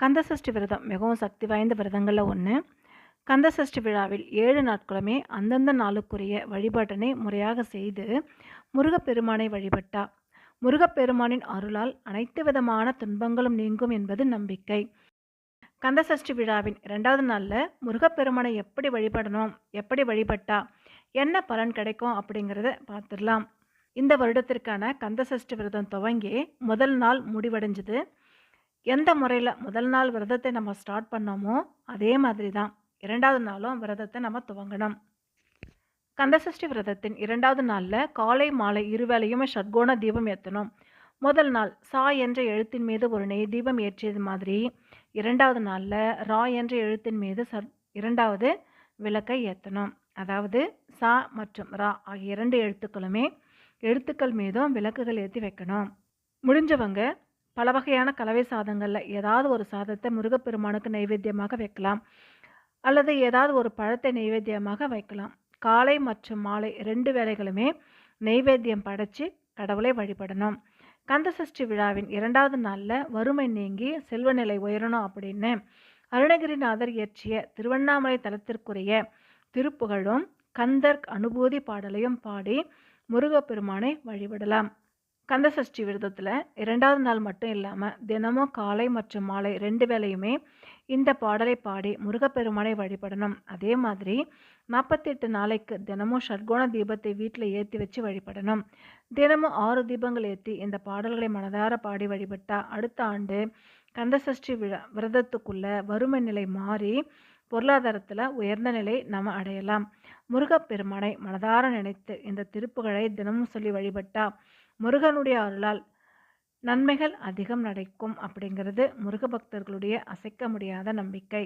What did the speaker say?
கந்தசஷ்டி விரதம் மிகவும் சக்தி வாய்ந்த விரதங்களில் ஒன்று கந்தசஷ்டி விழாவில் ஏழு நாட்களுமே அந்தந்த நாளுக்குரிய வழிபாட்டினை முறையாக செய்து முருகப்பெருமானை வழிபட்டா. முருகப்பெருமானின் அருளால் அனைத்து விதமான துன்பங்களும் நீங்கும் என்பது நம்பிக்கை. கந்தசஷ்டி விழாவின் இரண்டாவது நாளில் முருகப்பெருமானை எப்படி வழிபடணும் எப்படி வழிபட்டா என்ன பலன் கிடைக்கும் அப்படிங்கிறத பார்த்துடலாம். இந்த வருடத்திற்கான கந்தசஷ்டி விரதம் துவங்கி முதல் நாள் முடிவடைஞ்சது. எந்த முறையில் முதல் நாள் விரதத்தை நம்ம ஸ்டார்ட் பண்ணோமோ அதே மாதிரி தான் இரண்டாவது நாளும் விரதத்தை நம்ம துவங்கணும். கந்தசஷ்டி விரதத்தின் இரண்டாவது நாளில் காலை மாலை இருவேளையுமே ஷட்கோண தீபம் ஏற்றணும் முதல் நாள் சா என்ற எழுத்தின் மீது ஒரு நெய் தீபம் ஏற்றியது மாதிரி இரண்டாவது நாளில் ரா என்ற எழுத்தின் மீது சர் இரண்டாவது விளக்கை ஏற்றணும் அதாவது சா மற்றும் ரா ஆகிய இரண்டு எழுத்துக்களுமே எழுத்துக்கள் மீதும் விளக்குகள் ஏற்றி வைக்கணும். முடிஞ்சவங்க பல வகையான கலவை சாதங்களில் ஏதாவது ஒரு சாதத்தை முருகப்பெருமானுக்கு நைவேத்தியமாக வைக்கலாம். அல்லது ஏதாவது ஒரு பழத்தை நைவேத்தியமாக வைக்கலாம். காலை மற்றும் மாலை ரெண்டு வேளைகளுமே நெய்வேத்தியம் படைத்து கடவுளை வழிபடணும். கந்தசஷ்டி விழாவின் இரண்டாவது நாளில் வறுமை நீங்கி செல்வநிலை உயரணும் அப்படின்னு அருணகிரிநாதர் இயற்றிய திருவண்ணாமலை தலத்திற்குரிய திருப்புகழும் கந்தர் அனுபூதி பாடலையும் பாடி முருகப்பெருமானை வழிபடலாம். கந்தசஷ்டி விரதத்தில் இரண்டாவது நாள் மட்டும் இல்லாமல் தினமும் காலை மற்றும் மாலை ரெண்டு வேளையுமே இந்த பாடலை பாடி முருகப்பெருமானை வழிபடணும். அதே மாதிரி நாற்பத்தெட்டு நாளைக்கு தினமும் ஷட்கோண தீபத்தை வீட்டில் ஏற்றி வச்சு வழிபடணும். தினமும் ஆறு தீபங்கள் ஏற்றி இந்த பாடல்களை மனதார பாடி வழிபட்டால் அடுத்த ஆண்டு கந்தசஷ்டி விழா விரதத்துக்குள்ள வறுமை நிலை மாறி பொருளாதாரத்தில் உயர்ந்த நிலை நம்ம அடையலாம். முருகப்பெருமானை மனதார நினைத்து இந்த திருப்புகளை தினமும் சொல்லி வழிபட்டால் முருகனுடைய அருளால் நன்மைகள் அதிகம் நடக்கும் அப்படிங்கிறது முருக பக்தர்களுடைய அசைக்க முடியாத நம்பிக்கை.